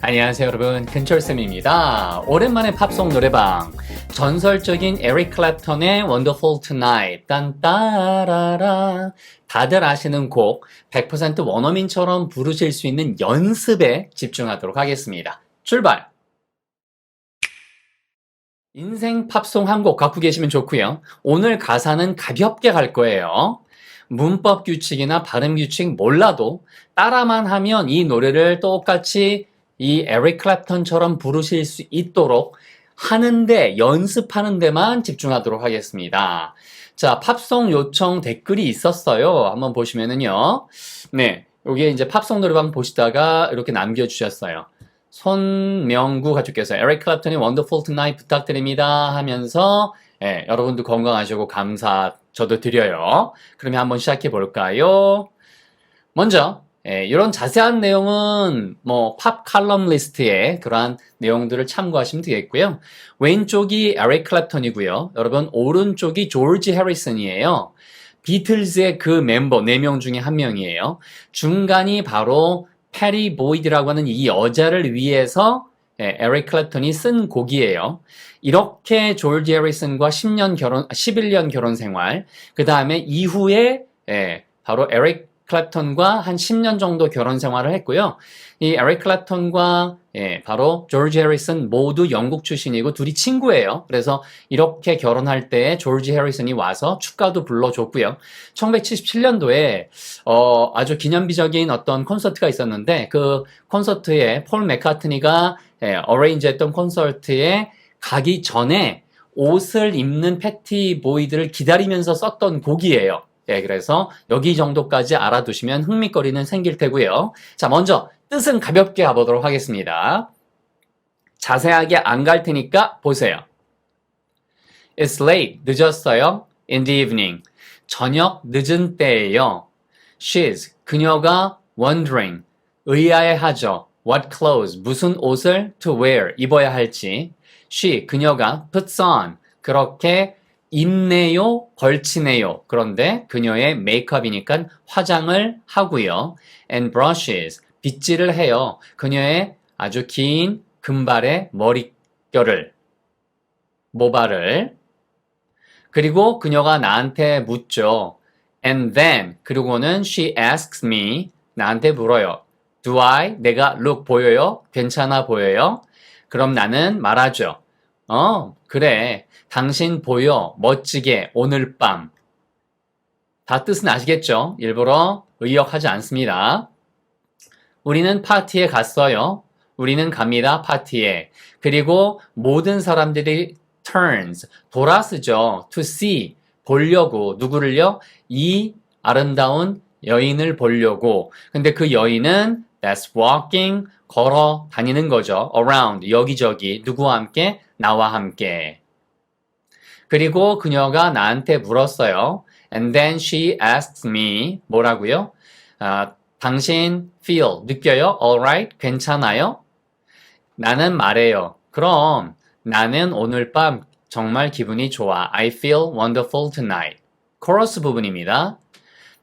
안녕하세요 여러분. 근철쌤입니다. 오랜만에 팝송 노래방. 전설적인 에릭 클랩턴의 Wonderful Tonight. 딴따라라. 다들 아시는 곡 100% 원어민처럼 부르실 수 있는 연습에 집중하도록 하겠습니다. 출발! 인생 팝송 한 곡 갖고 계시면 좋고요. 오늘 가사는 가볍게 갈 거예요. 문법 규칙이나 발음 규칙 몰라도 따라만 하면 이 노래를 똑같이 이 에릭 클랩턴처럼 부르실 수 있도록 하는데 연습하는 데만 집중하도록 하겠습니다. 자, 팝송 요청 댓글이 있었어요. 한번 보시면은요. 네. 여기에 이제 팝송 노래방 보시다가 이렇게 남겨 주셨어요. 손명구 가족께서 에릭 클랩턴의 Wonderful Tonight 부탁드립니다 하면서 예, 여러분도 건강하시고 감사 저도 드려요. 그러면 한번 시작해 볼까요? 먼저 예, 이런 자세한 내용은 뭐 팝 칼럼 리스트에 그러한 내용들을 참고하시면 되겠고요. 왼쪽이 에릭 클랩턴이고요. 여러분 오른쪽이 조지 해리슨이에요. 비틀즈의 그 멤버 4명 중에 한 명이에요. 중간이 바로 패리 보이드라고 하는 이 여자를 위해서 예, 에릭 클랩턴이 쓴 곡이에요. 이렇게 조지 해리슨과 10년 결혼, 11년 결혼 생활, 그 다음에 이후에 예, 바로 에릭 클랩턴과 한 10년 정도 결혼 생활을 했고요. 이 에릭 클랩턴과 예, 바로 조지 해리슨 모두 영국 출신이고 둘이 친구예요. 그래서 이렇게 결혼할 때 조지 해리슨이 와서 축가도 불러줬고요. 1977년도에 어, 아주 기념비적인 어떤 콘서트가 있었는데 그 콘서트에 폴 맥카트니가 예, 어레인지했던 콘서트에 가기 전에 옷을 입는 패티 보이들을 기다리면서 썼던 곡이에요. 예, 그래서 여기 정도까지 알아두시면 흥미거리는 생길 테고요. 자, 먼저 뜻은 가볍게 가보도록 하겠습니다. 자세하게 안 갈 테니까 보세요. It's late. 늦었어요. In the evening. 저녁 늦은 때예요. She's. 그녀가 wondering. 의아해하죠. What clothes. 무슨 옷을 to wear. 입어야 할지. She. 그녀가 puts on. 그렇게 입네요, 걸치네요. 그런데 그녀의 메이크업이니까 화장을 하고요. and brushes, 빗질을 해요. 그녀의 아주 긴 금발의 머릿결을, 모발을. 그리고 그녀가 나한테 묻죠. and then, 그리고는 she asks me, 나한테 물어요. do I, 내가 look 보여요? 괜찮아 보여요? 그럼 나는 말하죠. 어, 그래. 당신 보여. 멋지게. 오늘 밤. 다 뜻은 아시겠죠? 일부러 의역하지 않습니다. 우리는 파티에 갔어요. 우리는 갑니다. 파티에. 그리고 모든 사람들이 turns. 돌아서죠. to see. 보려고. 누구를요? 이 아름다운 여인을 보려고. 근데 그 여인은 that's walking. 걸어 다니는 거죠. around. 여기저기. 누구와 함께? 나와 함께. 그리고 그녀가 나한테 물었어요. And then she asked me 뭐라고요? 아, 당신 feel 느껴요? Alright 괜찮아요? 나는 말해요. 그럼 나는 오늘 밤 정말 기분이 좋아. I feel wonderful tonight. 코러스 부분입니다.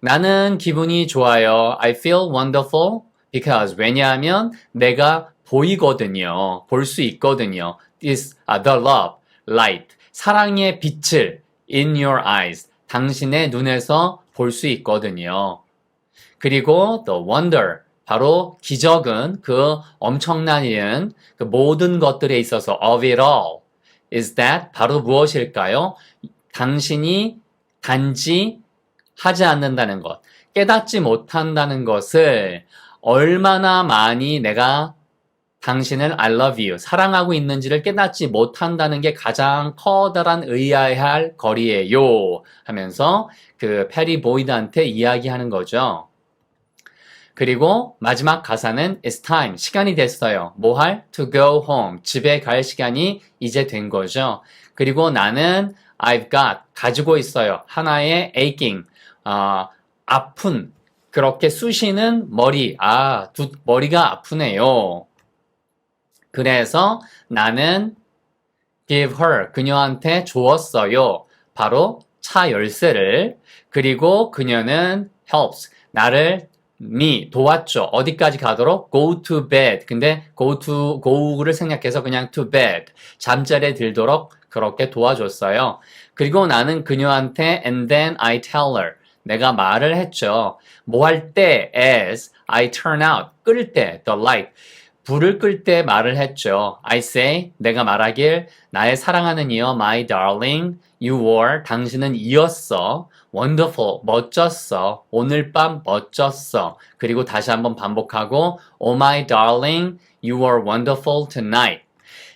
나는 기분이 좋아요. I feel wonderful because 왜냐하면 내가 보이거든요. 볼 수 있거든요. Is uh, the love, light. 사랑의 빛을 in your eyes, 당신의 눈에서 볼 수 있거든요. 그리고 the wonder, 바로 기적은 그 엄청난 일은 그 모든 것들에 있어서 of it all is that 바로 무엇일까요? 당신이 단지 하지 않는다는 것, 깨닫지 못한다는 것을 얼마나 많이 내가 당신을 I love you, 사랑하고 있는지를 깨닫지 못한다는 게 가장 커다란 의아해할 거리예요. 하면서 그 페리 보이드한테 이야기하는 거죠. 그리고 마지막 가사는 It's time, 시간이 됐어요. 뭐 할? To go home, 집에 갈 시간이 이제 된 거죠. 그리고 나는 I've got, 가지고 있어요. 하나의 aching, 어, 아픈, 그렇게 쑤시는 머리, 아, 두, 머리가 아프네요. 그래서 나는 give her 그녀한테 주었어요. 바로 차 열쇠를 그리고 그녀는 helps 나를 me 도왔죠. 어디까지 가도록 go to bed. 근데 go to go를 생략해서 그냥 to bed. 잠자리에 들도록 그렇게 도와줬어요. 그리고 나는 그녀한테 and then I tell her. 내가 말을 했죠. 뭐 할 때 as I turn out 끌 때 the light 불을 끌 때 말을 했죠. I say 내가 말하길 나의 사랑하는 이여 my darling you were 당신은 이었어. wonderful 멋졌어. 오늘 밤 멋졌어. 그리고 다시 한번 반복하고 oh my darling you were wonderful tonight.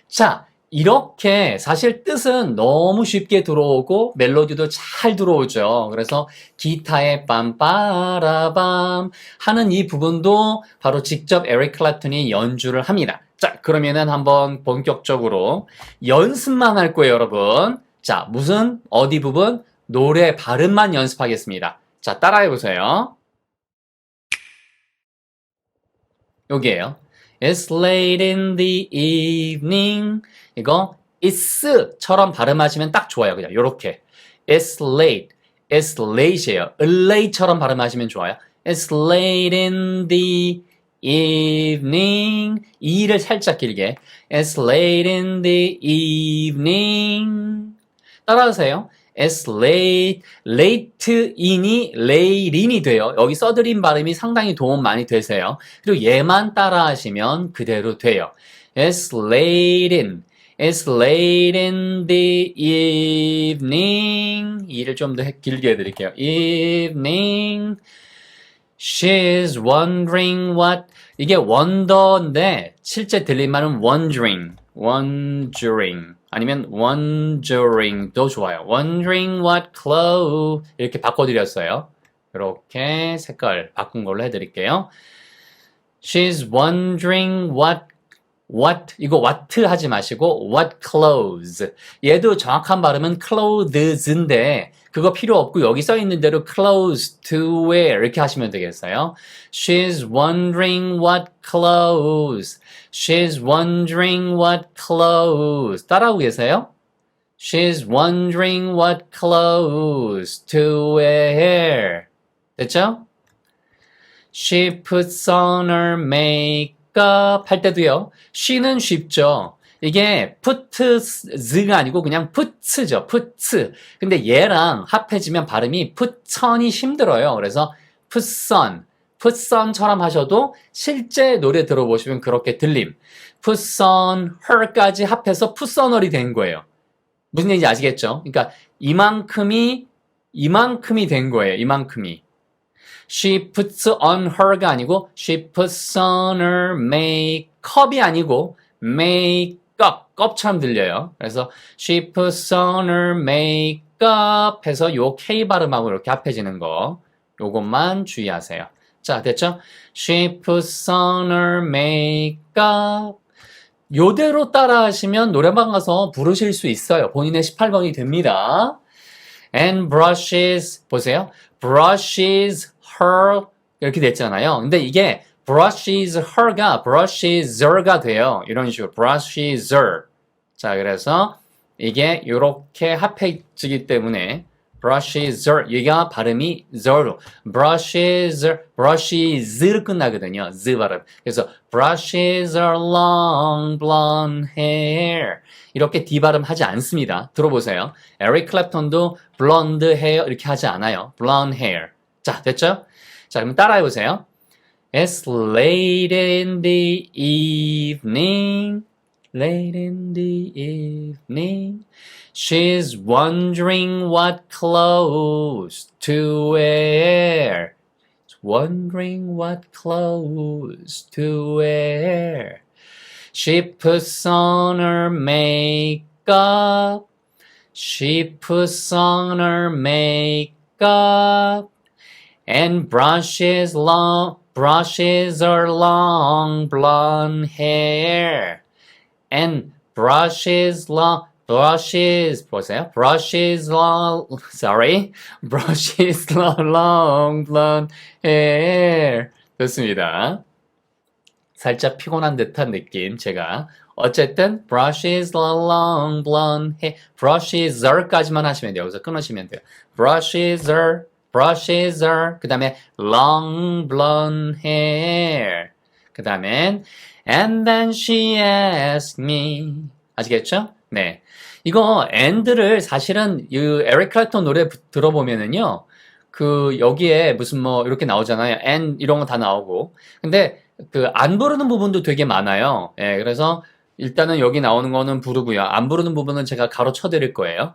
자, 이렇게 사실 뜻은 너무 쉽게 들어오고 멜로디도 잘 들어오죠. 그래서 기타의 빰빠라밤 하는 이 부분도 바로 직접 에릭 클랩턴이 연주를 합니다. 자, 그러면은 한번 본격적으로 연습만 할 거예요, 여러분. 자, 무슨 어디 부분? 노래 발음만 연습하겠습니다. 자, 따라해 보세요. 여기에요. It's late in the evening. 이거 it's처럼 발음하시면 딱 좋아요. 그냥 요렇게. It's late. It's late예요. late처럼 발음하시면 좋아요. It's late in the evening. e를 살짝 길게. It's late in the evening. 따라하세요. It's late, late in이 late in이 돼요. 여기 써드린 발음이 상당히 도움 많이 되세요. 그리고 얘만 따라 하시면 그대로 돼요. It's late in, it's late in the evening. 이를 좀 더 길게 해드릴게요. evening. She's wondering what 이게 wonder인데 실제 들린 말은 wondering, wondering 아니면 wondering도 좋아요. wondering what clothes 이렇게 바꿔드렸어요. 이렇게 색깔 바꾼 걸로 해드릴게요. She's wondering what what 이거 what 하지 마시고 what clothes 얘도 정확한 발음은 clothes인데 그거 필요 없고 여기 써 있는 대로 clothes to wear 이렇게 하시면 되겠어요. She's wondering what clothes. She's wondering what clothes. 따라하고 계세요? She's wondering what clothes to wear. 됐죠? She puts on her makeup 할 때도요. she는 쉽죠. 이게 puts가 아니고 그냥 puts죠. puts. 근데 얘랑 합해지면 발음이 put선이 힘들어요. 그래서 putson, put선처럼 하셔도 실제 노래 들어보시면 그렇게 들림. putson, her까지 합해서 putsoner이 된 거예요. 무슨 얘기인지 아시겠죠? 그러니까 이만큼이 이만큼이 된 거예요. 이만큼이. She puts on her가 아니고 she puts on her makeup이 아니고 makeup 껍처럼 들려요. 그래서 she puts on her makeup 해서 요 K 발음하고 이렇게 합해지는 거 요것만 주의하세요. 자 됐죠? She puts on her makeup 요대로 따라 하시면 노래방 가서 부르실 수 있어요. 본인의 18번이 됩니다. And brushes 보세요. Brushes her 이렇게 됐잖아요. 근데 이게 brushes her가 brusheser가 돼요. 이런 식으로 brusheser. 자, 그래서 이게 이렇게 합해지기 때문에 brusheser 얘가 발음이 zero. brushes brushes 끝나거든요. z 발음. 그래서 brushes her long blonde hair. 이렇게 D 발음 하지 않습니다. 들어보세요. 에릭 클랩톤도 blonde hair 이렇게 하지 않아요. blonde hair. 자, 됐죠? 자, 그럼 따라해 보세요. It's late in the evening. Late in the evening. She's wondering what clothes to wear. Wondering what clothes to wear. She puts on her makeup. She puts on her makeup and brushes long brushes her long blonde hair and brushes long brushes 보세요 brushes long sorry brushes long, blonde hair 좋습니다 살짝 피곤한 듯한 느낌 제가 어쨌든 brushes long blonde hair brushes her까지만 하시면 돼요 여기서 끊으시면 돼요 brushes brushes. 그 다음에 long blonde hair. 그 다음엔 and then she asked me. 아시겠죠? 네. 이거 and를 사실은 이 에릭 클랩톤 노래 부- 들어보면은요. 그 여기에 무슨 뭐 이렇게 나오잖아요. and 이런 거 다 나오고. 근데 그 안 부르는 부분도 되게 많아요. 예, 그래서 일단은 여기 나오는 거는 부르고요. 안 부르는 부분은 제가 가로쳐 드릴 거예요.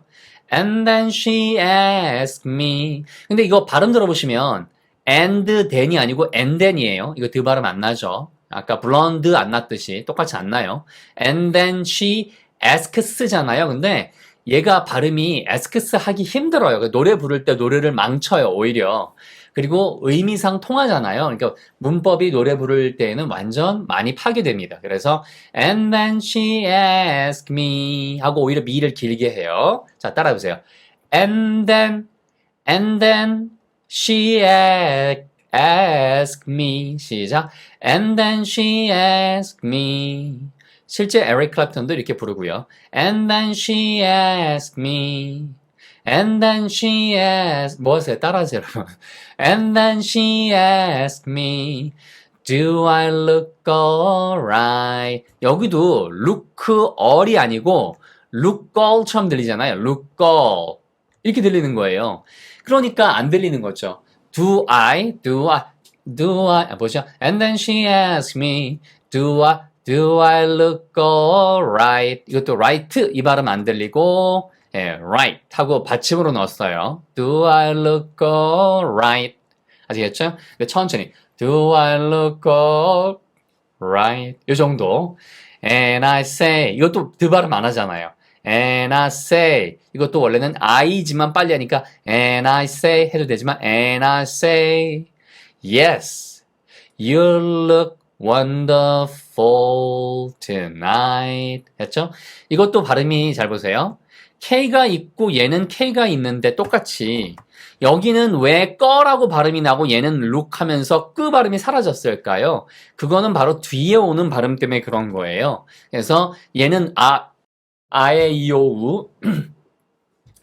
And then she asked me. 근데 이거 발음 들어보시면 and then이 아니고 and then이에요. 이거 드 발음 안 나죠. 아까 blonde 안 났듯이 똑같이 안 나요. And then she asks잖아요. 근데 얘가 발음이 asks 하기 힘들어요. 그 노래 부를 때 노래를 망쳐요, 오히려. 그리고 의미상 통하잖아요. 그러니까 문법이 노래 부를 때에는 완전 많이 파괴됩니다. 그래서 and then she asked me 하고 오히려 me를 길게 해요. 자, 따라해 보세요. and then and then she a- asked me 시작 and then she asked me 실제 에릭 클랩턴도 이렇게 부르고요. And then she asked me. And then she asked 뭐 하세요? 따라하세요, 여러분. And then she asked me. Do I look alright? 여기도 look all이 아니고 look all처럼 들리잖아요. look all. 이렇게 들리는 거예요. 그러니까 안 들리는 거죠. Do I, do I, do I, 아, 보죠. And then she asked me, do I, do I look alright? 이것도 right 이 발음 안 들리고, 예, right 하고 받침으로 넣었어요. Do I look alright? 아시겠죠? 천천히. Do I look alright? 이 정도. And I say, 이것도 드 발음 안 하잖아요. And I say, 이것도 원래는 I지만 빨리 하니까 And I say 해도 되지만 And I say, yes, you look wonderful tonight. 했죠? 이것도 발음이 잘 보세요. K가 있고 얘는 K가 있는데 똑같이 여기는 왜 꺼라고 발음이 나고 얘는 look 하면서 끄 발음이 사라졌을까요? 그거는 바로 뒤에 오는 발음 때문에 그런 거예요. 그래서 얘는 아, 아에 이오우,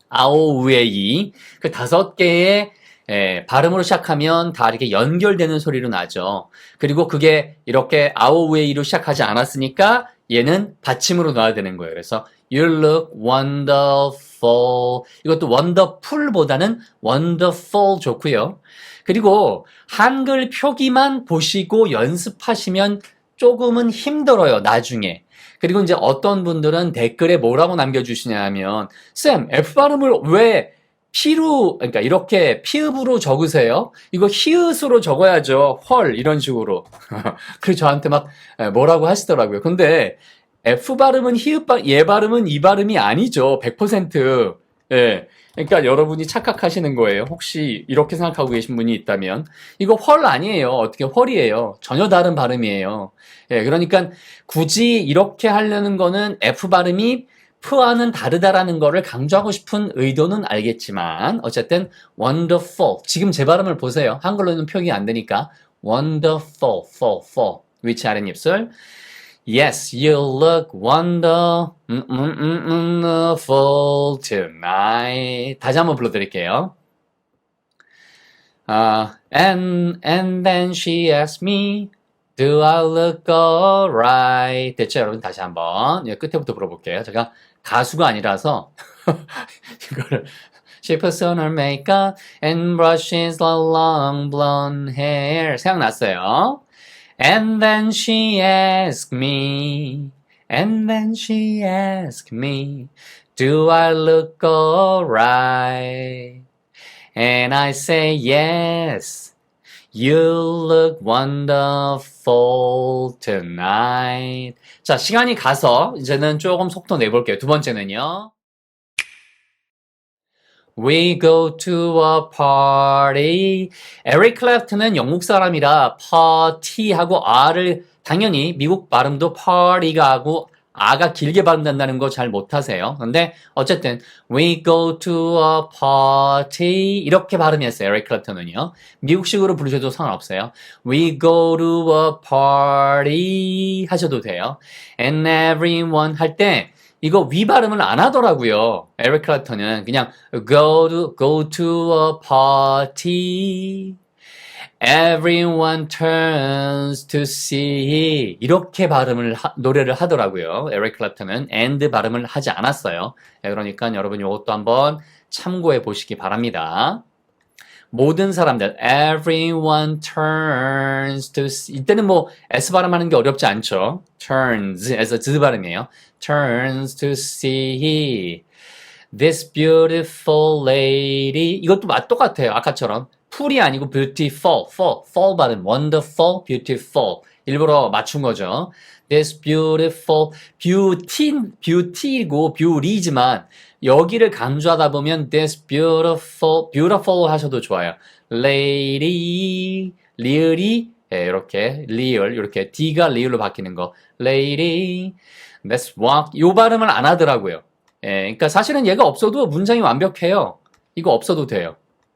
아오우에 이, 그 다섯 개의 예, 발음으로 시작하면 다 이렇게 연결되는 소리로 나죠. 그리고 그게 이렇게 아오우에 이로 시작하지 않았으니까 얘는 받침으로 넣어야 되는 거예요. 그래서 You look wonderful. 이것도 wonderful보다는 wonderful 좋고요. 그리고 한글 표기만 보시고 연습하시면 조금은 힘들어요, 나중에. 그리고 이제 어떤 분들은 댓글에 뭐라고 남겨주시냐면, 쌤, F 발음을 왜 피로, 그러니까 이렇게 피읍으로 적으세요? 이거 히읗으로 적어야죠. 헐, 이런 식으로. 그래서 저한테 막 뭐라고 하시더라고요. 근데 F 발음은 히읗 발, 얘 발음은 이 발음이 아니죠. 100%. 예. 그러니까 여러분이 착각하시는 거예요. 혹시 이렇게 생각하고 계신 분이 있다면. 이거 헐 아니에요. 어떻게 헐이에요. 전혀 다른 발음이에요. 예, 그러니까 굳이 이렇게 하려는 거는 F 발음이 프와는 다르다라는 거를 강조하고 싶은 의도는 알겠지만 어쨌든 wonderful 지금 제 발음을 보세요. 한글로는 표기 안 되니까 wonderful, fall, fall 위치 아랫입술 Yes, you look wonder, 음, 음, 음, wonderful tonight. 다시 한번 불러드릴게요. 아, and and then she asked me, Do I look alright? 됐죠, 여러분? 다시 한번 예, 끝에부터 불러볼게요. 제가 가수가 아니라서 이거를 She puts on her makeup and brushes the long blonde hair. 생각났어요. And then she asked me, and then she asked me, Do I look alright? And I say, Yes, you look wonderful tonight. 자, 시간이 가서 이제는 조금 속도 내볼게요. 두 번째는요. We go to a party. 에릭 클랩튼은 영국 사람이라 party하고 r을 당연히 미국 발음도 party가 하고 아가 길게 발음된다는 거 잘 못하세요. 근데 어쨌든 we go to a party 이렇게 발음했어요. 에릭 클랩튼은요. 미국식으로 부르셔도 상관없어요. We go to a party 하셔도 돼요. And everyone 할 때 이거 위 발음을 안 하더라고요. 에릭 클랩턴은 그냥 go to go to a party. Everyone turns to see 이렇게 발음을 하- 노래를 하더라고요. 에릭 클랩턴은 and 발음을 하지 않았어요. 예, 그러니까 여러분 이것도 한번 참고해 보시기 바랍니다. 모든 사람들 everyone turns to 이때는 뭐 s 발음하는 게 어렵지 않죠. turns에서 z 발음이에요. turns to see this beautiful lady 이것도 맛 똑같아요. 아까처럼 풀이 아니고 beautiful, fall, fall 발음 wonderful, beautiful 일부러 맞춘 거죠. this beautiful beauty beauty고 beauty지만 여기를 강조하다 보면 this beautiful beautiful 하셔도 좋아요. lady 리을이 예, 이렇게 리을 이렇게 d가 리을로 바뀌는 거 lady let's walk 요 발음을 안 하더라고요. 예, 그러니까 사실은 얘가 없어도 문장이 완벽해요. 이거 없어도 돼요.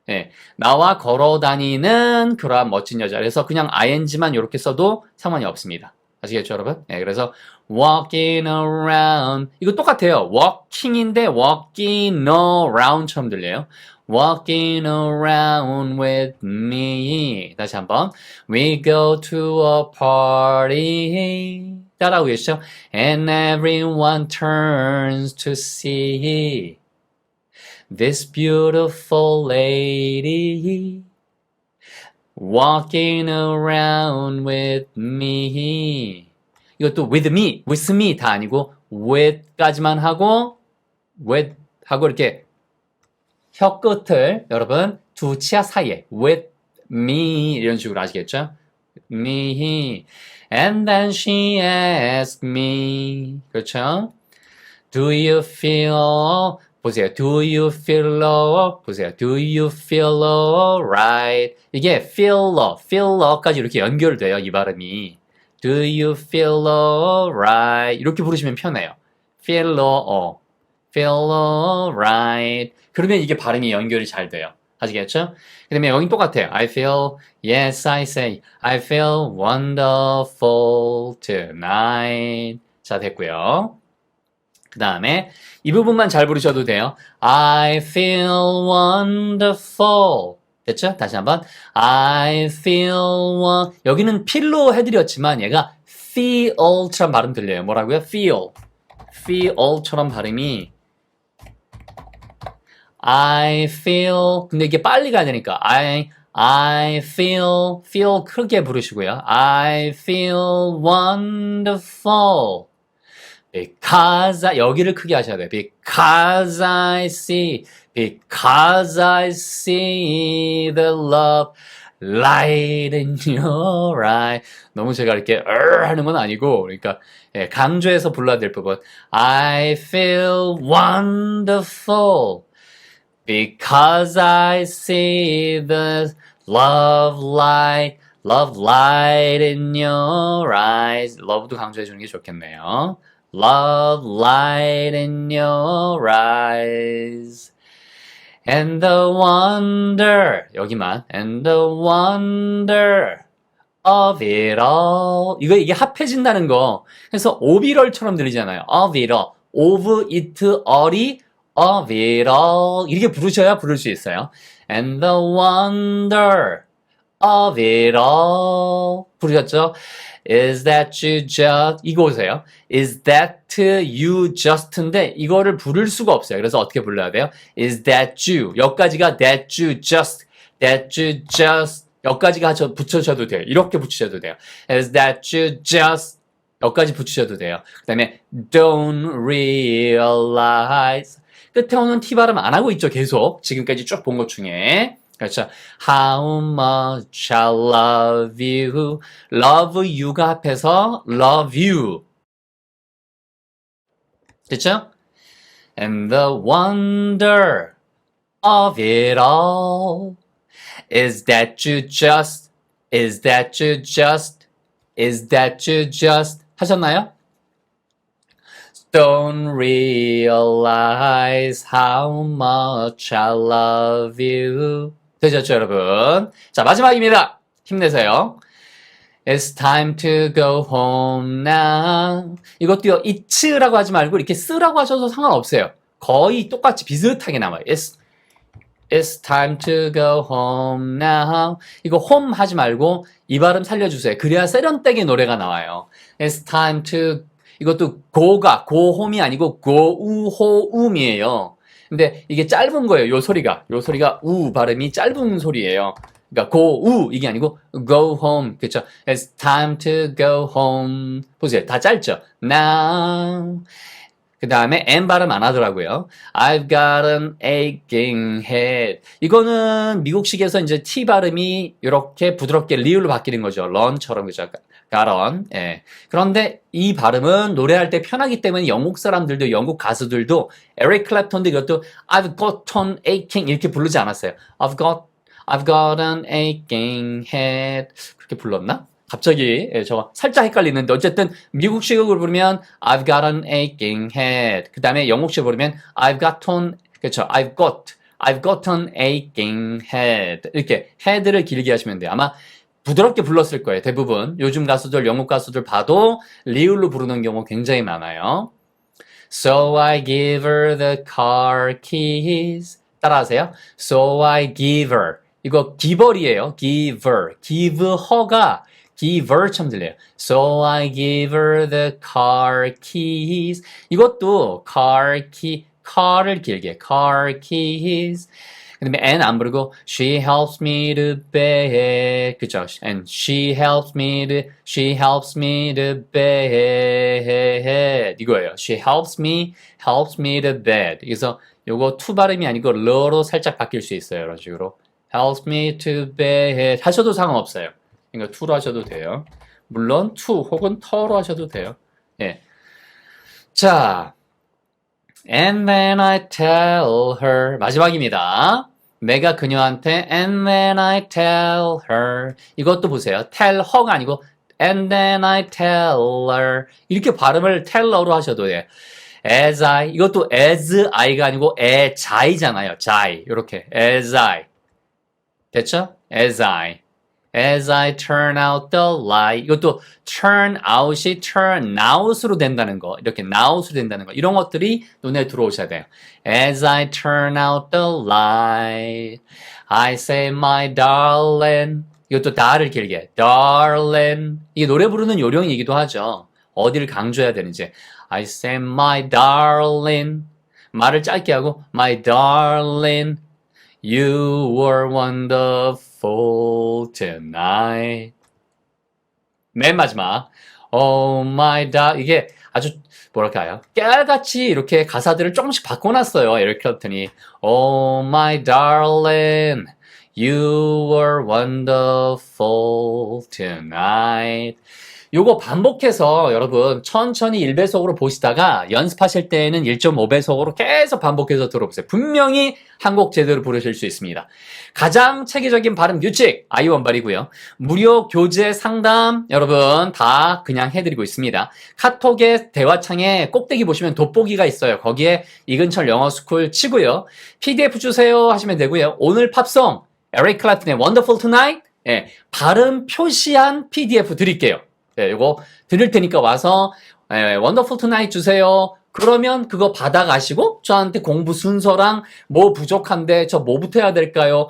예, 나와 걸어 다니는 그러한 멋진 여자. 그래서 그냥 ing만 이렇게 써도 상관이 없습니다. 아시겠죠, 여러분? 예, 그래서 walking around 이거 똑같아요. walking인데 walking around처럼 들려요. walking around with me. 다시 한번. We go to a party. 계시죠? And everyone turns to see this beautiful lady walking around with me. 이것도 with me, with me 다 아니고 with까지만 하고 with 하고 이렇게 혀 끝을 여러분 두 치아 사이에 with me 이런 식으로 아시겠죠? me and then she asked me 그렇죠? Do you feel 보세요. Do you feel low? 보세요. Do you feel alright? 이게 feel low, feel low까지 이렇게 연결돼요. 이 발음이. Do you feel alright? 이렇게 부르시면 편해요. feel low, feel alright. 그러면 이게 발음이 연결이 잘 돼요. 아시겠죠? 그 다음에 여긴 똑같아요. I feel, yes, I say, I feel wonderful tonight. 자, 됐고요. 그 다음에 이 부분만 잘 부르셔도 돼요. I feel wonderful. 됐죠? 다시 한번. I feel one. 여기는 feel로 해드렸지만 얘가 feel처럼 발음 들려요. 뭐라고요? feel. feel처럼 발음이 I feel. 근데 이게 빨리 가야 되니까 I I feel feel 크게 부르시고요. I feel wonderful. Because 여기를 크게 하셔야 돼요. Because I see, because I see the love light in your eye. 너무 제가 이렇게 어 하는 건 아니고, 그러니까 예, 강조해서 불러야 될 부분. I feel wonderful because I see the love light, love light in your eyes. love도 강조해 주는 게 좋겠네요. Love light in your eyes. And the wonder, 여기만. And the wonder of it all. 이거, 이게 합해진다는 거. 그래서 of it all처럼 들리잖아요. of it all. of it all이 of it all. 이렇게 부르셔야 부를 수 있어요. And the wonder of it all. 부르셨죠? Is that you just, 이거 보세요. Is that you just인데 이거를 부를 수가 없어요. 그래서 어떻게 불러야 돼요? Is that you. 여기까지가 that you just, that you just. 여기까지가 저 붙여셔도 돼요. 이렇게 붙이셔도 돼요. Is that you just. 여기까지 붙이셔도 돼요. 그 다음에 don't realize. 끝에 오는 T 발음 안 하고 있죠. 계속. 지금까지 쭉 본 것 중에. 그렇죠. How much I love you. love you가 합해서 love you. 됐죠? And the wonder of it all is that you just, is that you just, is that you just 하셨나요? Don't realize how much I love you. 되셨죠, 여러분? 자, 마지막입니다. 힘내세요. It's time to go home now. 이것도요, it'라고 하지 말고 이렇게 쓰라고 하셔도 상관없어요. 거의 똑같이 비슷하게 나와요. It's, it's time to go home now. 이거 home 하지 말고 이 발음 살려주세요. 그래야 세련되게 노래가 나와요. It's time to, 이것도 go가 go home이 아니고 go u ho um이에요. 근데 이게 짧은 거예요. 요 소리가. 요 소리가 우 발음이 짧은 소리예요. 그러니까 go 우 이게 아니고 go home 그렇죠? It's time to go home 보세요 다 짧죠? Now 그 다음에 N 발음 안 하더라고요. I've got an aching head. 이거는 미국식에서 이제 T 발음이 이렇게 부드럽게 리을로 바뀌는 거죠. 런처럼 그죠? On. 예. 그런데 이 발음은 노래할 때 편하기 때문에 영국 사람들도 영국 가수들도 에릭 클랩톤도 이것도 I've got an aching 이렇게 부르지 않았어요. I've got I've got an aching head. 그렇게 불렀나? 갑자기 예, 저 살짝 헷갈리는데 어쨌든 미국식으로 부르면 I've got an aching head. 그 다음에 영국식으로 부르면 I've got an 그렇죠. I've got I've got an aching head. 이렇게 head를 길게 하시면 돼요. 아마 부드럽게 불렀을 거예요. 대부분 요즘 가수들 영국 가수들 봐도 리을로 부르는 경우 굉장히 많아요. So I give her the car keys. 따라하세요. So I give her. 이거 giver이에요. giver. give her가 giver처럼 들려요. So I give her the car keys. 이것도 car key, car를 길게 car keys. 그 다음에 and 안 부르고 she helps me to bed. 그죠? and she helps me to she helps me to bed. 이거예요. she helps me helps me to bed. 그래서 요거 투 발음이 아니고 러로 살짝 바뀔 수 있어요. 이런 식으로 helps me to bed 하셔도 상관없어요. 그러니까 투로 하셔도 돼요. 물론 투 혹은 터로 하셔도 돼요. 예. 자, and then I tell her 마지막입니다. 내가 그녀한테 and then I tell her 이것도 보세요. tell her가 아니고 and then I tell her 이렇게 발음을 teller로 하셔도 돼요. as I 이것도 as I가 아니고 as I잖아요. I 이렇게 as I 됐죠? as I as I turn out the light 이것도 turn out이 turn out으로 된다는 거 이렇게 now으로 된다는 거 이런 것들이 눈에 들어오셔야 돼요. as I turn out the light I say my darling 이것도 다를 길게 darling 이게 노래 부르는 요령이기도 하죠. 어디를 강조해야 되는지 I say my darling 말을 짧게 하고 my darling You were wonderful tonight. 맨 마지막. Oh my god. 이게 아주 뭐랄까요? 깨알같이 이렇게 가사들을 조금씩 바꿔놨어요. 에릭 클랩턴이. Oh my darling. You were wonderful tonight. 요거 반복해서 여러분 천천히 1배속으로 보시다가 연습하실 때에는 1.5배속으로 계속 반복해서 들어보세요. 분명히 한 곡 제대로 부르실 수 있습니다. 가장 체계적인 발음 규칙 아이원발이고요. 무료 교재 상담 여러분 다 그냥 해드리고 있습니다. 카톡의 대화창에 꼭대기 보시면 돋보기가 있어요. 거기에 이근철 영어스쿨 치고요. PDF 주세요 하시면 되고요. 오늘 팝송 에릭 클랩튼의 Wonderful Tonight 예, 발음 표시한 PDF 드릴게요. 네, 이거 드릴 테니까 와서 예, 원더풀 투나잇 주세요. 그러면 그거 받아가시고 저한테 공부 순서랑 뭐 부족한데 저 뭐부터 해야 될까요?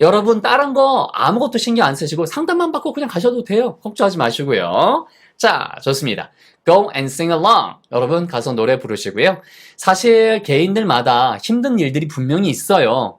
여러분 다른 거 아무것도 신경 안 쓰시고 상담만 받고 그냥 가셔도 돼요. 걱정하지 마시고요. 자, 좋습니다. Go and sing along. 여러분 가서 노래 부르시고요. 사실 개인들마다 힘든 일들이 분명히 있어요.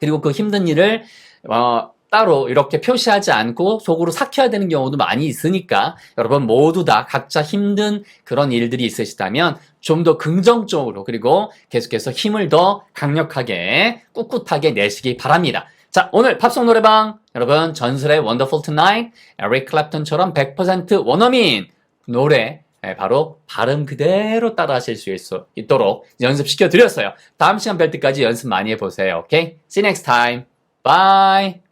그리고 그 힘든 일을 어, 따로 이렇게 표시하지 않고 속으로 삭혀야 되는 경우도 많이 있으니까 여러분 모두 다 각자 힘든 그런 일들이 있으시다면 좀 더 긍정적으로 그리고 계속해서 힘을 더 강력하게 꿋꿋하게 내시기 바랍니다. 자, 오늘 팝송 노래방 여러분 전설의 Wonderful Tonight, 에릭 클랩턴처럼 100% 원어민 노래 예, 바로 발음 그대로 따라 하실 수 있, 있도록 연습시켜 드렸어요. 다음 시간 뵐 때까지 연습 많이 해보세요. 오케이? See you next time. Bye.